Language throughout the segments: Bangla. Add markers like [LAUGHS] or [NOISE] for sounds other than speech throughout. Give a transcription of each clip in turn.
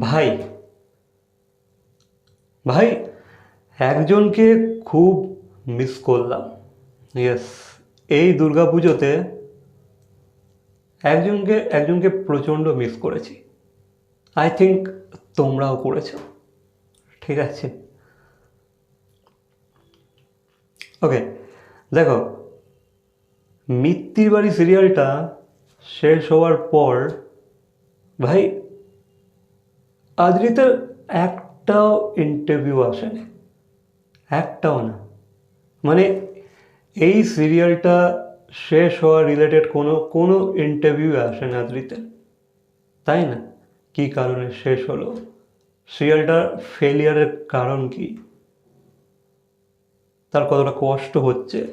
ভাই ভাই, একজনকে খুব মিস করলাম। ইয়েস এই দুর্গাপুজোতে একজনকে একজনকে প্রচণ্ড মিস করেছি। আই থিঙ্ক তোমরাও করেছ। ঠিক আছে। ওকে দেখো, মিত্তির বাড়ি সিরিয়ালটা শেষ হওয়ার পর, ভাই আদ্রিতের একটাও ইন্টারভিউ আসেনি। একটাও না। মানে এই সিরিয়ালটা শেষ হওয়া রিলেটেড কোনো কোনো ইন্টারভিউ আসে না আদ্রিতের তাই না? কী কারণে শেষ হলো? সিরিয়ালটার ফেলিয়ারের কারণ কি? তার কতটা কষ্ট হচ্ছে?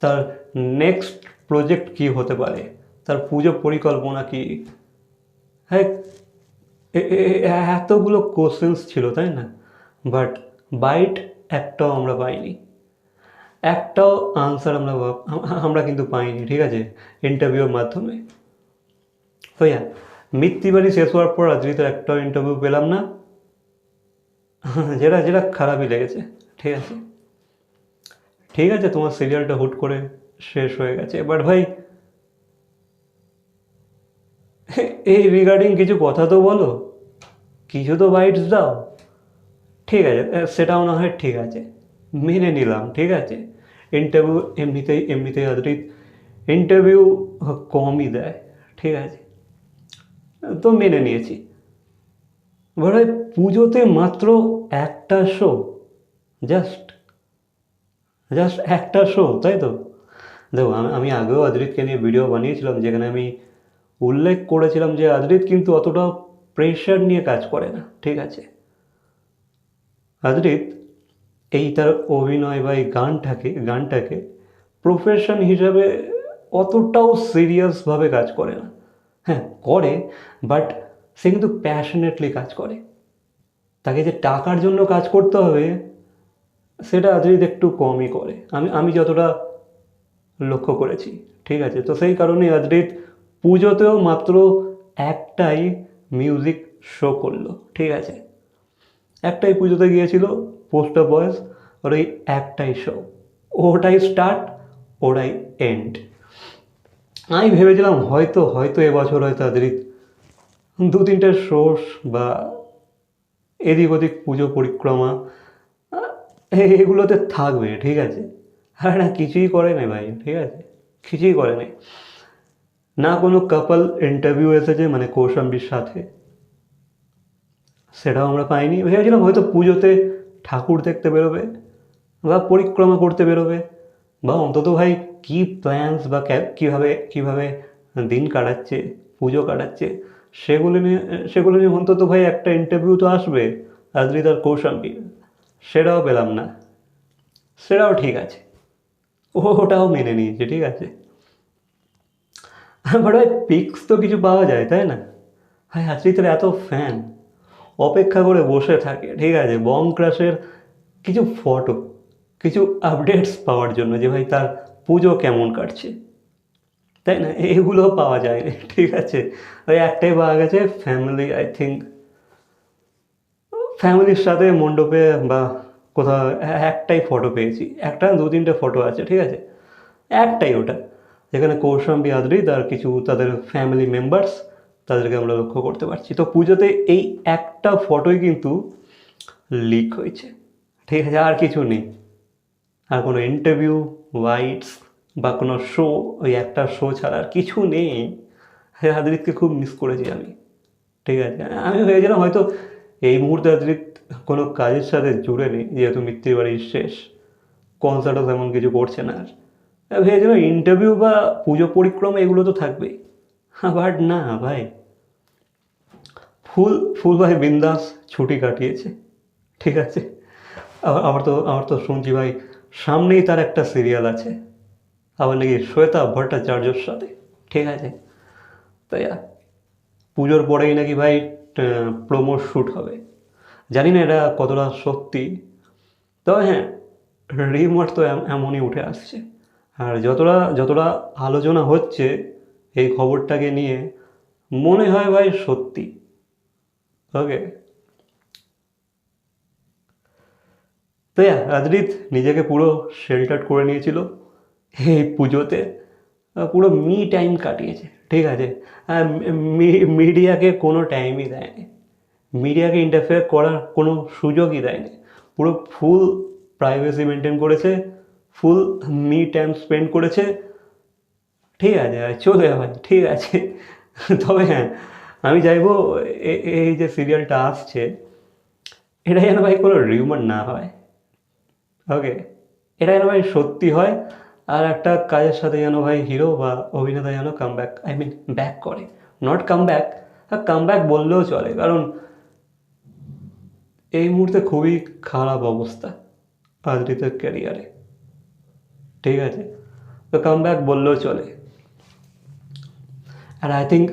তার নেক্সট প্রজেক্ট কি হতে পারে? তার পুজো পরিকল্পনা কি? হ্যাঁ এতগুলো কোশ্চেন্স ছিল, তাই না? বাট বাইট একটাও আমরা পাইনি। একটাও আনসার আমরা আমরা কিন্তু পাইনি, ঠিক আছে? ইন্টারভিউর মাধ্যমে। তো ইয়া মৃত্যুবাড়ি শেষ হওয়ার পর আজকে একটাও ইন্টারভিউ পেলাম না। যেটা যেটা খারাপই লেগেছে, ঠিক আছে? ঠিক আছে, তোমার সিরিয়ালটা হুট করে শেষ হয়ে গেছে। বাট ভাই এই রিগার্ডিং কিছু কথা তো বলো। কিছু তো বাইটস দাও। ঠিক আছে সেটাও না হয় ঠিক আছে। মেনে নিলাম, ঠিক আছে। ইন্টারভিউ এমনিতেই এমনিতেই আদরিত ইন্টারভিউ কমই দেয়, ঠিক আছে। তো মেনে নিয়েছি। ওই পুজোতে মাত্র একটা শো জাস্ট জাস্ট একটা শো তাই তো? দেখো, আমি আগেও আদরিতকে নিয়ে ভিডিও বানিয়েছিলাম, যেখানে আমি উল্লেখ করেছিলাম যে আদরিত কিন্তু অতটা প্রেশার নিয়ে কাজ করে না, ঠিক আছে? আদরিত এই তার অভিনয় বা এই গানটাকে গানটাকে প্রফেশন হিসাবে অতটাও সিরিয়াসভাবে কাজ করে না। হ্যাঁ করে বাট সে কিন্তু প্যাশনেটলি কাজ করে। তাকে যে টাকার জন্য কাজ করতে হবে, সেটা আদরিত একটু কমই করে। আমি আমি যতটা লক্ষ্য করেছি, ঠিক আছে? তো সেই কারণে আদরিত পুজোতেও মাত্র একটাই মিউজিক শো করল, ঠিক আছে? একটাই পুজোতে গিয়েছিল পোস্টার বয়েস ওর ওই একটাই শো ওটাই স্টার্ট ওটাই এন্ড আমি ভেবেছিলাম হয়তো হয়তো এবছর হয়তো তাদের দু তিনটে শোস বা এদিক ওদিক পুজো পরিক্রমা এগুলোতে থাকবে, ঠিক আছে? আর না, কিছুই করে না ভাই, ঠিক আছে? কিছুই করে নাই না কোনো কাপল ইন্টারভিউ এসেছে মানে কৌশাম্বীর সাথে। সেটাও আমরা পাইনি। ভেবেছিলাম হয়তো পুজোতে ঠাকুর দেখতে বেরোবে, বা পরিক্রমা করতে বেরোবে। বা অন্তত ভাই কী প্ল্যান্স বা কীভাবে কীভাবে দিন কাটাচ্ছে, পুজো কাটাচ্ছে, সেগুলো নিয়ে সেগুলো নিয়ে অন্তত ভাই একটা ইন্টারভিউ তো আসবে আদ্রিতার কৌশাম্বী সেটাও পেলাম না। সেটাও ঠিক আছে। ওটাও মেনে নিয়েছে, ঠিক আছে। [LAUGHS] বাট ভাই পিক্স তো কিছু পাওয়া যায়, তাই না? ভাই আদ্রিতার এত ফ্যান অপেক্ষা করে বসে থাকে, ঠিক আছে? বম ক্রাশের কিছু ফটো কিছু আপডেটস পাওয়ার জন্য যে ভাই তার পুজো কেমন কাটছে। তাই না? এগুলো পাওয়া যায় না ঠিক আছে? ওই একটাই পাওয়া গেছে ফ্যামিলি আই থিঙ্ক ফ্যামিলির সাথে মণ্ডপে বা কোথাও, একটাই ফটো পেয়েছি। একটা, দু, তিনটে ফটো আছে, ঠিক আছে? একটাই ওটা। যেখানে কৌশাম্বী আদ্রিত আর কিছু তাদের ফ্যামিলি মেম্বার্স তাদেরকে আমরা লক্ষ্য করতে পারছি। তো পুজোতে এই একটা ফটোই কিন্তু লিক হয়েছে। ঠিক আছে, আর কিছু নেই। আর কোনো ইন্টারভিউ ওয়াইটস বা কোনো শো ওই একটা শো ছাড়া আর কিছু নেই। হ্যাঁ আদ্রিতকে খুব মিস করেছি আমি। ঠিক আছে, আমি ভেবেছিলাম হয়তো এই মুহূর্তে আদ্রিত কোনো কাজের সাথে জুড়ে নেই, যেহেতু মৃত্যুর বাড়ির শেষ। কনসার্টও তেমন কিছু করছে না আর। ভেবেছিলাম ইন্টারভিউ বা পুজো পরিক্রমা এগুলো তো থাকবেই। বাট না ভাই। ফুল ফুল ভাই বিন্দাস ছুটি কাটিয়েছে। ঠিক আছে। আমার তো আমার তো শুনছি ভাই, সামনেই তার একটা সিরিয়াল আছে। আবার নাকি শ্বেতা ভট্টাচার্যর সাথে। ঠিক আছে। তাই পুজোর পরেই নাকি ভাই প্রোমো শ্যুট হবে। জানি না এটা কতটা সত্যি। তবে হ্যাঁ রিমোট তো এমনই উঠে আসছে। আর যতটা যতটা আলোচনা হচ্ছে এই খবরটাকে নিয়ে, মনে হয় ভাই সত্যি। ওকে? তো রাজরিত নিজেকে পুরো শেল্টার করে নিয়েছিল এই পুজোতে। পুরো মি টাইম কাটিয়েছে, ঠিক আছে? মিডিয়াকে কোনো টাইমই দেয়নি। মিডিয়াকে ইন্টারফেয়ার করার কোনো সুযোগই দেয়নি। পুরো ফুল প্রাইভেসি মেনটেন করেছে। ফুল মি টাইম স্পেন্ড করেছে। ঠিক আছে চলে ভাই ঠিক আছে। তবে হ্যাঁ আমি চাইব এই যে সিরিয়ালটা আসছে, এটা যেন ভাই কোনো রিউমার না হয়। ওকে এটা যেন ভাই সত্যি হয়, আর একটা কাজের সাথে যেন ভাই হিরো বা অভিনেতা যেন come back I mean back করে। Not come back come back বললেও চলে, কারণ এই মুহূর্তে খুবই খারাপ অবস্থা আদ্রিতের ক্যারিয়ারে ঠিক আছে? তো কাম ব্যাক বললেও চলে। আর আই থিঙ্ক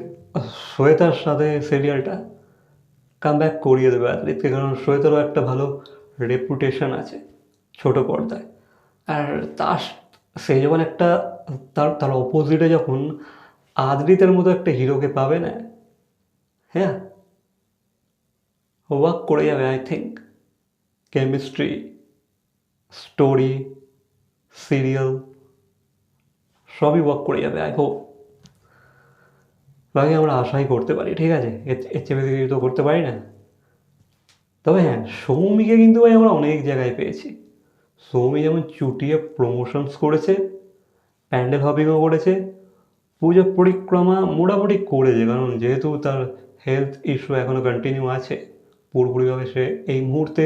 শ্বেতার সাথে সিরিয়ালটা কাম ব্যাক করিয়ে দেবে আদ্রিতকে কারণ শ্বেতারও একটা ভালো রেপুটেশন আছে ছোট পর্দায়। আর তার, সে যখন একটা, তার তার অপোজিটে যখন আদ্রিতের মতো একটা হিরোকে পাবে না হ্যাঁ? ওয়াক করে যাবে I think chemistry story serial সবই ওয়ার্ক করে যাবে আই হোপ বাকি আমরা আশাই করতে পারি, ঠিক আছে? এর বেশি কিছু তো করতে পারি না। তবে হ্যাঁ সৌমিকে কিন্তু ভাই আমরা অনেক জায়গায় পেয়েছি। সৌমি যেমন চুটিয়ে প্রমোশনস করেছে প্যান্ডেল হপিংও করেছে, পুজো পরিক্রমা মোটামুটি করেছে, কারণ যেহেতু তার হেলথ ইস্যু এখনও কন্টিনিউ আছে, পুরোপুরিভাবে সে এই মুহূর্তে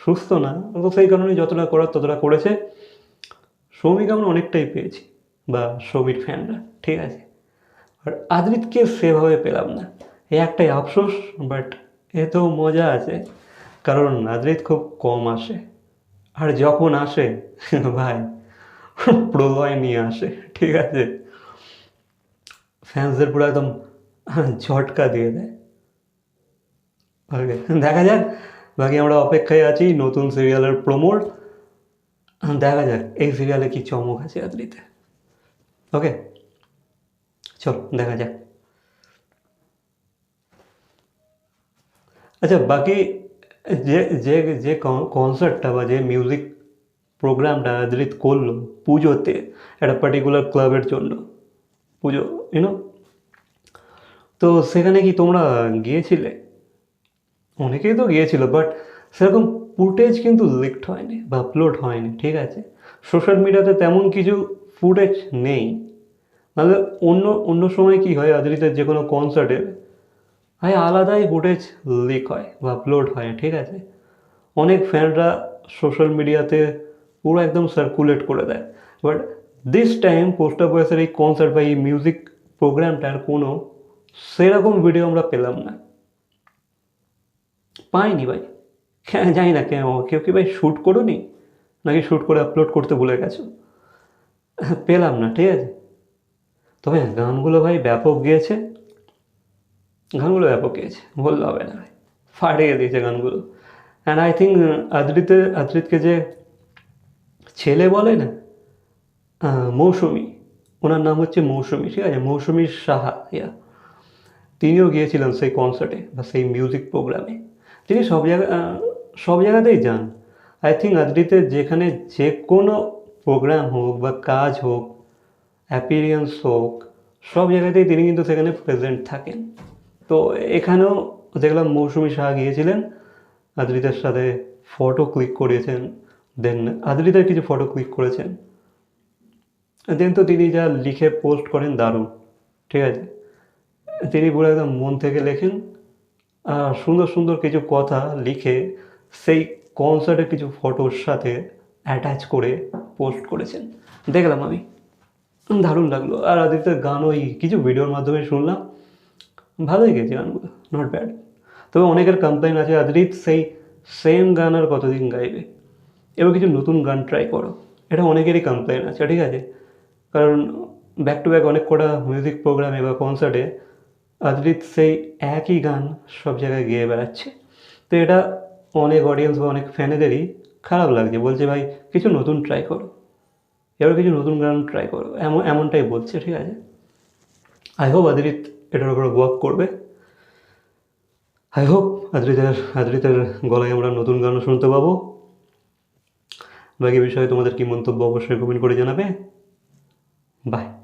সুস্থ না, তো সেই কারণে যতটা করার ততটা করেছে। সৌমিকে আমরা অনেকটাই পেয়েছি, বা সৌমির ফ্যানরা ঠিক আছে? আর আদ্রিতকে সেভাবে পেলাম না। এই একটাই আফসোস বাট এতেও মজা আছে, কারণ আদ্রিত খুব কম আসে। আর যখন আসে, ভাই, প্রলয় নিয়ে আসে, ঠিক আছে? ফ্যান্সদের পুরো একদম ঝটকা দিয়ে দেয়। দেখা যাক, বাকি আমরা অপেক্ষায় আছি নতুন সিরিয়ালের প্রমোট দেখা যাক, এই সিরিয়ালে কি চমক আছে আদ্রিতে ওকে চল, দেখা যাক। আচ্ছা বাকি যে যে যে কনসার্টটা বা যে মিউজিক প্রোগ্রামটা আদ্রিত করল পুজোতে, একটা পার্টিকুলার ক্লাবের জন্য। পুজো ইউনো তো সেখানে কি তোমরা গিয়েছিলে? অনেকেই তো গিয়েছিল বাট সেরকম ফুটেজ কিন্তু লিকড হয়নি বা আপলোড হয়নি, ঠিক আছে? সোশ্যাল মিডিয়াতে তেমন কিছু ফুটেজ নেই। নাহলে অন্য অন্য সময় কি হয়, আদ্রিতের যে কোনো কনসার্টে ভাই আলাদাই ফুটেজ লিক হয় বা আপলোড হয়, ঠিক আছে? অনেক ফ্যানরা সোশ্যাল মিডিয়াতে পুরো একদম সার্কুলেট করে দেয়। বাট দিস টাইম পোস্টার বয়েসের এই কনসার্ট বা এই মিউজিক প্রোগ্রামটার কোনো সেরকম ভিডিও আমরা পেলাম না। পাইনি ভাই। হ্যাঁ জানি না কেন কেউ কি ভাই শ্যুট করোনি? নাকি শ্যুট করে আপলোড করতে ভুলে গেছো? পেলাম না ঠিক আছে। তবে গানগুলো ভাই ব্যাপক গিয়েছে। গানগুলো ব্যাপক গিয়েছে বললে হবে না ভাই। ফাটিয়ে দিয়েছে গানগুলো। অ্যান্ড আই থিঙ্ক আদ্রিতে আদ্রিতকে যে ছেলে বলে না মৌসুমি ওনার নাম হচ্ছে মৌসুমি ঠিক আছে? মৌসুমি সাহা ইয়া। তিনিও গিয়েছিলেন সেই কনসার্টে বা সেই মিউজিক প্রোগ্রামে তিনি সব জায়গা আহ, সব জায়গাতেই যান। আই থিঙ্ক আদ্রিতে যেখানে যে কোনো প্রোগ্রাম হোক বা কাজ হোক অ্যাপিরিয়েন্স হোক, সব জায়গাতেই তিনি কিন্তু সেখানে প্রেজেন্ট থাকেন। তো এখানেও দেখলাম মৌসুমি শাহ গিয়েছিলেন, আদ্রিতার সাথে ফটো ক্লিক করিয়েছেন দেন আদ্রিতার কিছু ফটো ক্লিক করেছেন। দেন তো তিনি যা লিখে পোস্ট করেন দারুণ, ঠিক আছে? তিনি পুরো একদম মন থেকে লেখেন সুন্দর সুন্দর কিছু কথা লিখে সেই কনসার্টের কিছু ফটোর সাথে অ্যাটাচ করে পোস্ট করেছেন। দেখলাম আমি। দারুণ লাগল। আর আদিত্যের গান ওই কিছু ভিডিওর মাধ্যমে শুনলাম। ভালোই গেছে গানগুলো নট ব্যাড তবে অনেকের কমপ্লেন আছে আদ্রিত সেই সেম গান আর কতদিন গাইবে? এবার কিছু নতুন গান ট্রাই করো। এটা অনেকেরই কমপ্লেন আছে, ঠিক আছে? কারণ ব্যাক টু ব্যাক অনেক কটা মিউজিক প্রোগ্রামে বা কনসার্টে আদ্রিত সেই একই গান সব জায়গায় গেয়ে বেড়াচ্ছে। তো এটা অনেক অডিয়েন্স বা অনেক ফ্যানেদেরই খারাপ লাগছে। বলছে, ভাই, কিছু নতুন ট্রাই করো। এবার কিছু নতুন গান ট্রাই করো। এমন, এমনটাই বলছে, ঠিক আছে? আই হোপ আদিরিত এটার উপর ওয়ার্ক করবে। আই হোপ আদ্রিতার আদ্রিতার গলায় আমরা নতুন গানও শুনতে পাবো। বাকি বিষয়ে তোমাদের কি মন্তব্য অবশ্যই কমেন্ট করে জানাবে। বাই